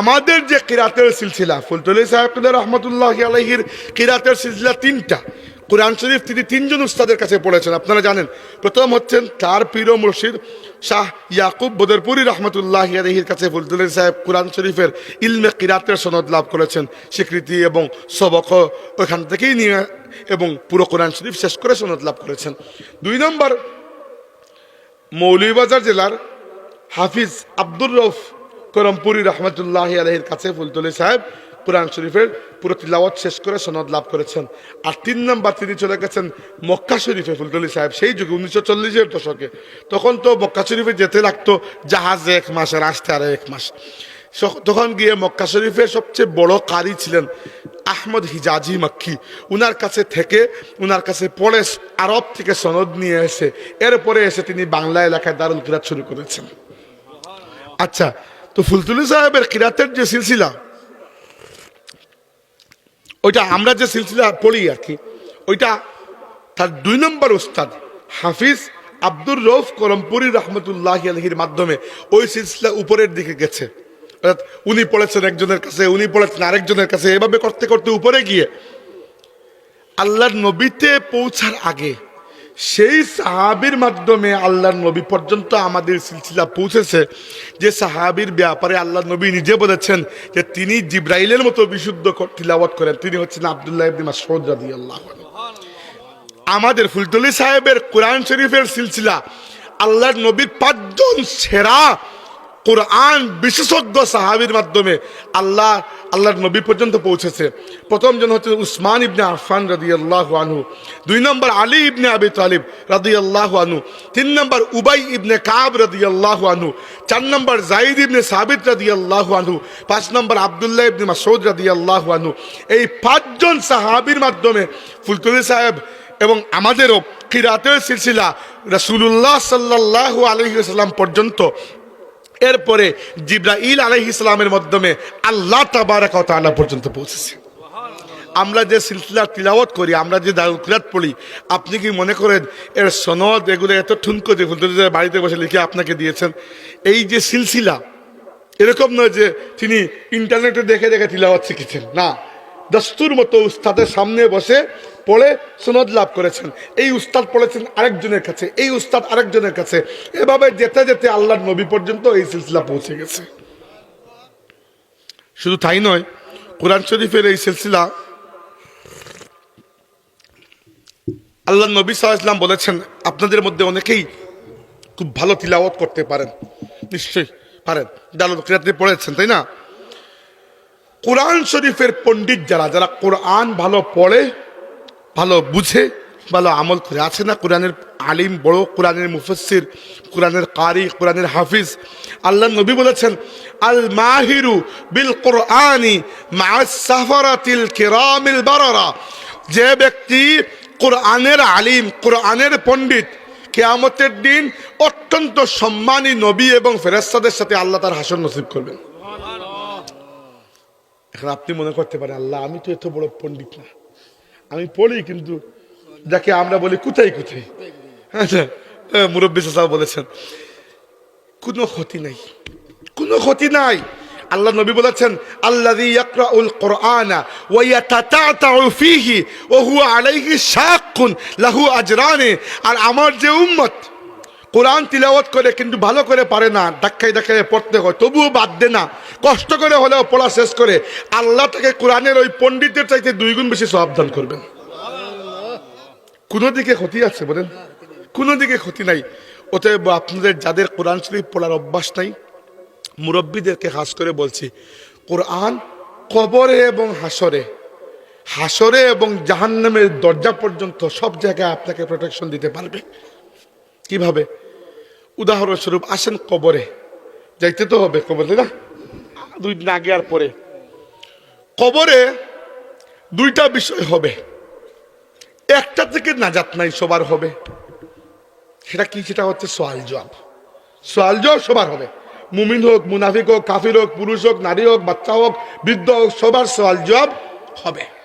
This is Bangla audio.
আমাদের যে কিরাতের সিলসিলা, ফুলতলি সাহেব রহমতুল্লাহ আলহির কিরাতের সিলসিলা তিনটা। কোরআন শরীফ তিনি তিনজন উস্তাদের কাছে পড়েছেন, আপনারা জানেন। প্রথম হচ্ছেন তার পীর মুর্শিদ শাহ ইয়াকুব বদরপুরি রহমতুল্লাহ আলহির কাছে ফুলতলি সাহেব কোরআন শরীফের ইলমে কিরাতের সনদ লাভ করেছেন। স্বীকৃতি এবং সবক ওখান থেকেই নিয়ে এবং পুরো কোরআন শরীফ শেষ করে সনদ লাভ করেছেন। দুই নম্বর, মৌলভীবাজার জেলার হাফিজ আব্দুর রৌফ করমপুরি রহমতুল্লাহ আলহির কাছে ফুলতলি সাহেব কোরআন শরীফের পুরো তিলাওয়াত শেষ করে সনদ লাভ করেছেন। আর তিন নম্বর তিনি চলে গেছেন মক্কা শরীফে ফুলতলি সাহেব। সেই যুগে উনিশশো চল্লিশের দশকে। তখন তো মক্কা শরীফে যেতে লাগতো জাহাজে এক মাস আর আসতে আরও এক মাস। তখন গিয়ে মক্কা শরীফের সবচেয়ে বড় কারি ছিলেন আহমদ হিজাজি মাক্কি। উনার কাছে থেকে, উনার কাছে পড়ে আরব থেকে সনদ নিয়ে এসে, এরপরে এসে তিনি বাংলা এলাকায় দারুল কিরাত শুরু করেছেন। আচ্ছা তো ফুলতুলি সাহেবের কিরাতের যে সিলসিলা, ওইটা আমরা যে সিলসিলা পড়ি আর কি, ওইটা তার দুই নম্বর উস্তাদ হাফিজ আব্দুর রৌফ করমপুরি রহমতুল্লাহ আলহির মাধ্যমে ওই সিলসিলা উপরের দিকে গেছে। অর্থাৎ উনি পড়েছেন একজনের কাছে, উনি পড়েছেন আরেকজনের কাছে, এভাবে করতে করতে উপরে গিয়ে আল্লাহর নবীতে পৌঁছার আগে সেই সাহাবির মাধ্যমে আল্লাহ নবী পর্যন্ত আমাদের সিলসিলা পৌঁছেছে যে সাহাবির ব্যাপারে আল্লাহ নবী নিজে বলেছেন যে তিনি জিব্রাইলের মতো বিশুদ্ধ তিলাবত করেন। তিনি হচ্ছেন আবদুল্লাহ ইবনে মাসউদ রাদিয়াল্লাহু আনহু। আমাদের ফুলতলি সাহেবের কোরআন শরীফের সিলসিলা আল্লাহর নবীর পাঁচজন সেরা কোরআন বিশেষজ্ঞ সাহাবির মাধ্যমে আল্লাহ, আল্লাহর নবী পর্যন্ত পৌঁছেছে। প্রথম জন হচ্ছে উসমান ইবনে আফান রাদি আল্লাহ আনহু। দুই নম্বর আলী ইবনে আবি তালিব রাদি আল্লাহ আনহু। তিন নম্বর উবাই ইবনে কাব রাদি আল্লাহ আনহু। চার নম্বর জাইদ ইবনে সাবিত রাদি আল্লাহ আনহু। পাঁচ নম্বর আবদুল্লাহ ইবনে মাসৌদ রাদি আল্লাহ আনহু। এই পাঁচজন সাহাবির মাধ্যমে ফুলতুলি সাহেব এবং আমাদেরও কিরাতের সিলসিলা রসুল্লাহ সাল্লাহ আলহিসাল্লাম পর্যন্ত এরপরে জিব্রাইল আলহ ইসলামের মাধ্যমে আল্লাহ ওয়া তাআলা পর্যন্ত পৌঁছেছে। আমরা যে সিলসিলা তিলাওয়াত করি, আমরা যে দারুকিরাত পড়ি, আপনি কি মনে করেন এর সনদ এগুলো এত ঠুনকো যে বাড়িতে বসে লিখে আপনাকে দিয়েছেন? এই যে সিলসিলা, এরকম নয় যে তিনি ইন্টারনেটে দেখে দেখে তিলাওয়াত শিখেছেন, না। দস্তুর মতো উস্তাদের সামনে বসে পড়ে সনদ লাভ করেছেন। এই উস্তাদ পড়েছেন আরেকজনের কাছে, এই উস্তাদ আরেকজনের কাছে। এভাবে যেতে যেতে আল্লাহর নবী পর্যন্ত এই সিলসিলা পৌঁছে গেছে। শুধু তাই নয়, কোরআন শরীফের এই সিলসিলা আল্লাহ নবী সাল্লাম বলেছেন, আপনাদের মধ্যে অনেকেই খুব ভালো তিলাওয়াত করতে পারেন। নিশ্চয়ই পারেন। দালুল কিরাতে পড়েছেন, তাই না? কোরআন শরীফের পণ্ডিত যারা যারা কোরআন ভালো পড়ে, ভালো বুঝে, ভালো আমল করে, আছে না কোরআনের আলিম, বড় কোরআনের মুফসির কোরআনের কারি, কোরআনের হাফিজ? আল্লাহ নবী বলেছেন আল মাহিরু বিল কোরআনি মা সাফারাতিল কিরামিল বারারা। যে ব্যক্তি কোরআনের আলিম, কোরআনের পণ্ডিত, কেয়ামতের দিন অত্যন্ত সম্মানী নবী এবং ফেরেস্তাদের সাথে আল্লাহ তার হাসন নসিব করবেন। এখন আপনি মনে করতে পারেন আল্লাহ, আমি তো এত বড় পণ্ডিত না। আমি পড়ি, কিন্তু যাকে আমরা বলি, কোথায় কোথায়? আচ্ছা মুরব্বী সাহেব বলেছেন, কোনো ক্ষতি নাই, কোনো ক্ষতি নাই। আল্লাহ নবী বলেছেন কুরআনা ওয়া হুয়া লাহু আজরানে। আর আমার যে উম্মত, কোরআন তিলাওয়াত করে, কিন্তু ভালো করে পারে না, ধাক্কায় ধাক্কায় পড়তে হয়, তবুও বাদ দে না। কষ্ট করে হলেও পড়া শেষ করে আল্লাহ তাকে কোরআনের ওই পণ্ডিতের চাইতে দুই গুণ বেশি সাবধান করবেন। কোনো দিকে ক্ষতি আছে বলেন? কোনো দিকে ক্ষতি নাই। অতএব আপনাদের যাদের কোরআন শরীফ পড়ার অভ্যাস নাই, মুরব্বীদেরকে খাস করে বলছি, কোরআন কবরে এবং হাসরে হাসরে এবং জাহান্নামের দরজা পর্যন্ত সব জায়গায় আপনাকে প্রোটেকশন দিতে পারবে। কীভাবে? উদাহরণস্বরূপ, আসেন কবরে, যাইতে তো হবে কবরে না? দুই দিন আগে আর পরে। কবরে দুইটা বিষয় হবে। একটা থেকে নাজাত নাই, সবার হবে। সেটা কি? সেটা হচ্ছে সোয়াল জবাব। সোয়াল জবাব সবার হবে। মুমিন হোক, মুনাফিক হোক, কাফির হোক, পুরুষ হোক, নারী হোক, বাচ্চা হোক, বৃদ্ধ হোক, সবার সোয়াল জবাব হবে।